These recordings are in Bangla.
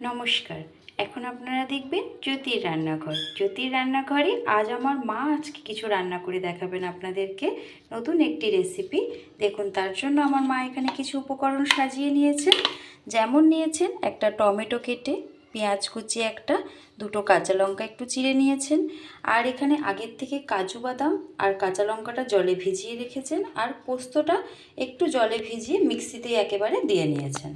নমস্কার। এখন আপনারা দেখবেন জ্যোতির রান্নাঘর। জ্যোতির রান্নাঘরে আজ আমার মা আজকে কিছু রান্না করে দেখাবেন আপনাদেরকে। নতুন একটি রেসিপি দেখুন, তার জন্য আমার মা এখানে কিছু উপকরণ সাজিয়ে নিয়েছেন। যেমন নিয়েছেন একটা টমেটো কেটে, পেঁয়াজ কুচি একটা, দুটো কাঁচা লঙ্কা একটু চিড়ে নিয়েছেন। আর এখানে আগের থেকে কাজু বাদাম আর কাঁচা লঙ্কাটা জলে ভিজিয়ে রেখেছেন। আর পোস্তটা একটু জলে ভিজিয়ে মিক্সিতে একেবারে দিয়ে নিয়েছেন।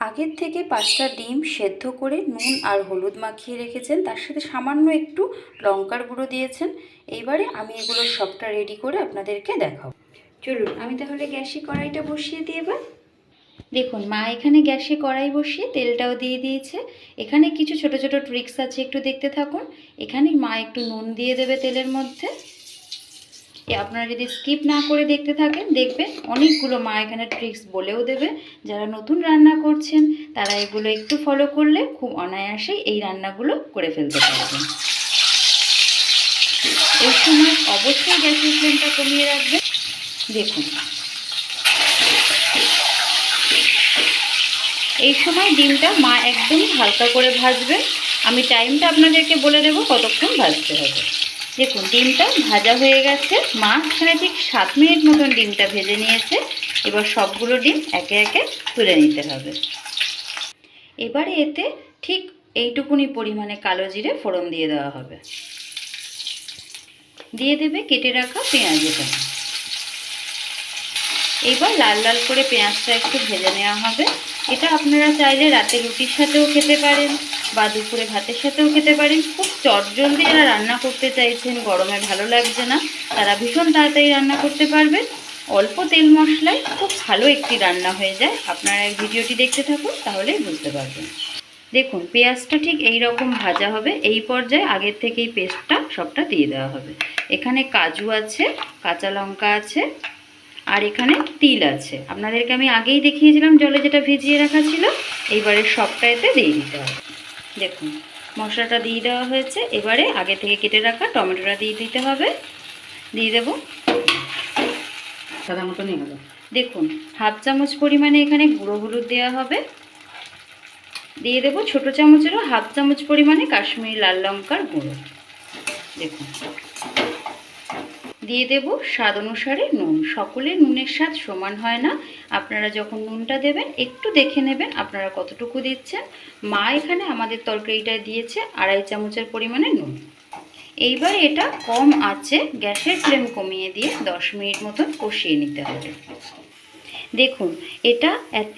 আগের থেকে পাঁচটা ডিম সেদ্ধ করে নুন আর হলুদ মাখিয়ে রেখেছেন। তার সাথে সামান্য একটু লঙ্কার গুঁড়ো দিয়েছেন। এইবারে আমি এগুলো সবটা রেডি করে আপনাদেরকে দেখাবো। চলুন, আমি তাহলে গ্যাসে কড়াইটা বসিয়ে দিয়ে এবার। দেখুন, মা এখানে গ্যাসে কড়াই বসিয়ে তেলটাও দিয়ে দিয়েছে। এখানে কিছু ছোট ছোট ট্রিক্স আছে, একটু দেখতে থাকুন। এখানে মা একটু নুন দিয়ে দেবে তেলের মধ্যে। এ আপনারা যদি স্কিপ না করে দেখতে থাকেন, দেখবেন অনেকগুলো মা এখানে ট্রিক্স বলেও দেবে। যারা নতুন রান্না করছেন, তারা এগুলো একটু ফলো করলে খুব অনায়াসেই এই রান্নাগুলো করে ফেলতে পারবেন। এই সময় অবশ্যই গ্যাসের ফ্লেমটা কমিয়ে রাখবেন। দেখুন। এই সময় ডিমটা মা একদম হালকা করে ভাজবে। আমি টাইমটা আপনাদেরকে বলে দেবো, কতক্ষণ ভাজতে হবে। দেখুন, ডিমটা ভাজা হয়ে গেছে। মা এখানে ঠিক সাত মিনিট মতন ডিমটা ভেজে নিয়েছে। এবার সবগুলো ডিম একে একে তুলে নিতে হবে। এবারে এতে ঠিক এইটুকুনি পরিমাণে কালো জিরে ফোড়ন দিয়ে দেওয়া হবে। দিয়ে দেবে কেটে রাখা পেঁয়াজটা। এইবার লাল লাল করে পেঁয়াজটা একটু ভেজে নেওয়া হবে। এটা আপনারা চাইলে রাতে রুটির সাথেও খেতে পারেন। বা দুপুরে ভাতের সাথেও খেতে পারেন। খুব চটজলদি যারা রান্না করতে চাইছেন, গরমে ভালো লাগছে না, তারা ভীষণ তাড়াতাড়ি রান্না করতে পারবেন। অল্প তেল মশলায় খুব ভালো একটি রান্না হয়ে যায়। আপনারা ভিডিওটি দেখতে থাকুন, তাহলেই বুঝতে পারবেন। দেখুন, পেঁয়াজটা ঠিক এই রকম ভাজা হবে। এই পর্যায়ে আগের থেকেই পেস্টটা সবটা দিয়ে দেওয়া হবে। এখানে কাজু আছে, কাঁচা লঙ্কা আছে, আর এখানে তিল আছে। আপনাদেরকে আমি আগেই দেখিয়েছিলাম জলে যেটা ভিজিয়ে রাখা ছিল। এইবারে সবটা এতে দিয়ে দিতে হবে। দেখুন মশলাটা দিয়ে দেওয়া হয়েছে। এবারে আগে থেকে কেটে রাখা টমেটোটা দিয়ে দিতে হবে। দিয়ে দেব। সাদা মতো নিয়ে দেখুন হাফ চামচ পরিমাণে এখানে গুঁড়ো হলুদ দেওয়া হবে। দিয়ে দেবো ছোট চামচেরও হাফ চামচ পরিমাণে কাশ্মীরি লাল লঙ্কার গুঁড়ো। দেখুন। দিয়ে দেব স্বাদ অনুসারে নুন। সকলে নুনের স্বাদ সমান হয় না। আপনারা যখন নুনটা দেবেন, একটু দেখে নেবেন আপনারা কতটুকু দিচ্ছেন। মা এখানে আমাদের তরকারিটা দিয়েছে আড়াই চামচের পরিমাণে নুন। এইবার এটা কম আছে, গ্যাসের ফ্লেম কমিয়ে দিয়ে দশ মিনিট মতন কষিয়ে নিতে হবে। দেখুন, এটা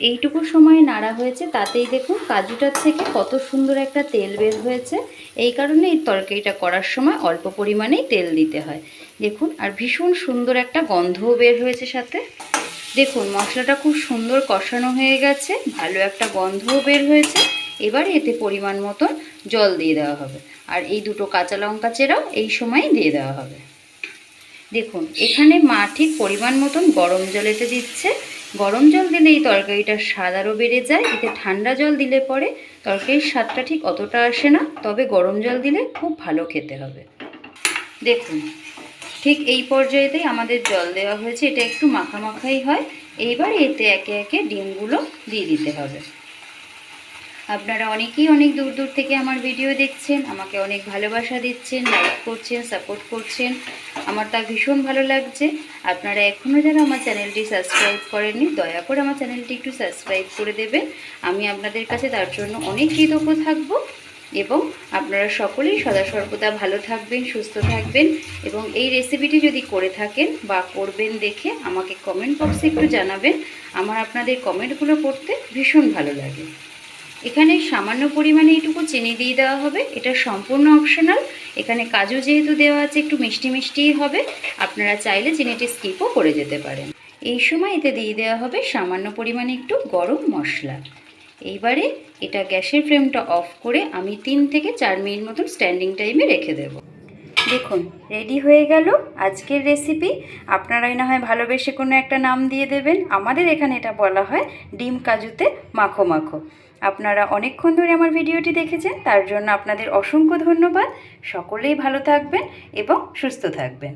এইটুকু সময় নাড়া হয়েছে, তাতেই দেখুন কাজুটার থেকে কত সুন্দর একটা তেল বের হয়েছে। এই কারণে এই তরকারিটা করার সময় অল্প পরিমাণেই তেল দিতে হয়। দেখুন, আর ভীষণ সুন্দর একটা গন্ধও বের হয়েছে সাথে। দেখুন, মশলাটা খুব সুন্দর কষানো হয়ে গেছে, ভালো একটা গন্ধও বের হয়েছে। এবারে এতে পরিমাণ মতন জল দিয়ে দেওয়া হবে। আর এই দুটো কাঁচা লঙ্কা চেরাও এই সময় দিয়ে দেওয়া হবে। দেখুন, এখানে মা ঠিক পরিমাণ মতন গরম জলেতে দিচ্ছে। গরম জল দিলে এই তরকারিটার স্বাদ আরও বেড়ে যায়, এতে ঠান্ডা জল দিলে পরে তরকারির স্বাদটা ঠিক অতটা আসে না, তবে গরম জল দিলে খুব ভালো খেতে হবে। দেখুন, ঠিক এই পর্যায়েতেই আমাদের জল দেওয়া হয়েছে, এটা একটু মাখা মাখাই হয়, এইবার এতে একে একে ডিমগুলো দিয়ে দিতে হবে। আপনারা অনেকেই অনেক দূর দূর থেকে আমার ভিডিও দেখছেন, আমাকে অনেক ভালোবাসা দিচ্ছেন লাইক করছেন সাপোর্ট করছেন। আমার তা ভীষণ ভালো লাগছে। আপনারা এখনও যারা আমার চ্যানেলটি সাবস্ক্রাইব করেননি, দয়া করে আমার চ্যানেলটি একটু সাবস্ক্রাইব করে দেবেন। আমি আপনাদের কাছে তার জন্য অনেক কৃতজ্ঞ থাকব এবং আপনারা সকলেই সদা সর্বদা ভালো থাকবেন, সুস্থ থাকবেন এবং এই রেসিপিটি যদি করে থাকেন বা করবেন দেখে আমাকে কমেন্ট বক্সে একটু জানাবেন। আমার আপনাদের কমেন্টগুলো পড়তে ভীষণ ভালো লাগে। এখানে সামান্য পরিমাণে এইটুকু চিনি দিয়ে দেওয়া হবে। এটা সম্পূর্ণ অপশনাল এখানে কাজু যেহেতু দেওয়া আছে, একটু মিষ্টি মিষ্টিই হবে। আপনারা চাইলে চিনিটি স্কিপও করে যেতে পারেন। এই সময় এতে দিয়ে দেওয়া হবে সামান্য পরিমাণে একটু গরম মশলা। এইবারে এটা গ্যাসের ফ্লেমটা অফ করে আমি তিন থেকে চার মিনিট মতন স্ট্যান্ডিং টাইমে রেখে দেবো। দেখুন রেডি হয়ে গেল আজকের রেসিপি আপনারাই না হয় ভালোবেসে কোনো একটা নাম দিয়ে দেবেন। আমাদের এখানে এটা বলা হয় ডিম কাজুতে মাখো মাখো। আপনারা অনেকক্ষণ ধরে আমার ভিডিওটি দেখেছেন, তার জন্য আপনাদের অসংখ্য ধন্যবাদ। সকলেই ভালো থাকবেন এবং সুস্থ থাকবেন।